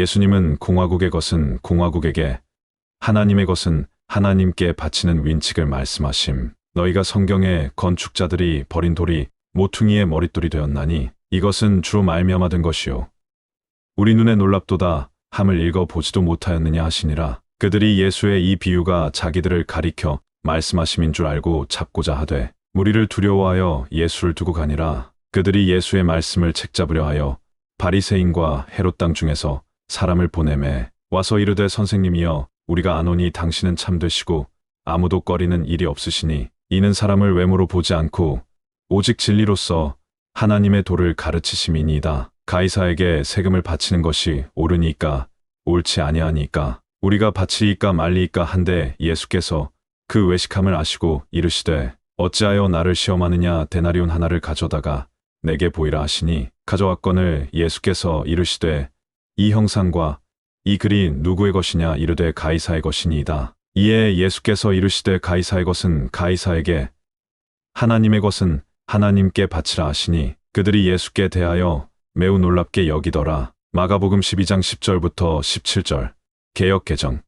예수님은 공화국의 것은 공화국에게, 하나님의 것은 하나님께 바치는 윈칙을 말씀하심. 너희가 성경에 건축자들이 버린 돌이 모퉁이의 머릿돌이 되었나니 이것은 주로 말미암아 된 것이요. 우리 눈에 놀랍도다 함을 읽어 보지도 못하였느냐 하시니라. 그들이 예수의 이 비유가 자기들을 가리켜 말씀하심인 줄 알고 잡고자 하되 무리를 두려워하여 예수를 두고 가니라. 그들이 예수의 말씀을 책잡으려 하여 바리새인과 헤롯 땅 중에서 사람을 보내매 와서 이르되 선생님이여 우리가 아노니 당신은 참되시고 아무도 꺼리는 일이 없으시니 이는 사람을 외모로 보지 않고 오직 진리로서 하나님의 도를 가르치심이니이다. 가이사에게 세금을 바치는 것이 옳으니까 옳지 아니하니까 우리가 바치이까 말리이까 한데 예수께서 그 외식함을 아시고 이르시되 어찌하여 나를 시험하느냐 데나리온 하나를 가져다가 내게 보이라 하시니 가져왔건을 예수께서 이르시되 이 형상과 이 글이 누구의 것이냐 이르되 가이사의 것이니이다. 이에 예수께서 이르시되 가이사의 것은 가이사에게 하나님의 것은 하나님께 바치라 하시니 그들이 예수께 대하여 매우 놀랍게 여기더라. 마가복음 12장 10절부터 17절 개역 개정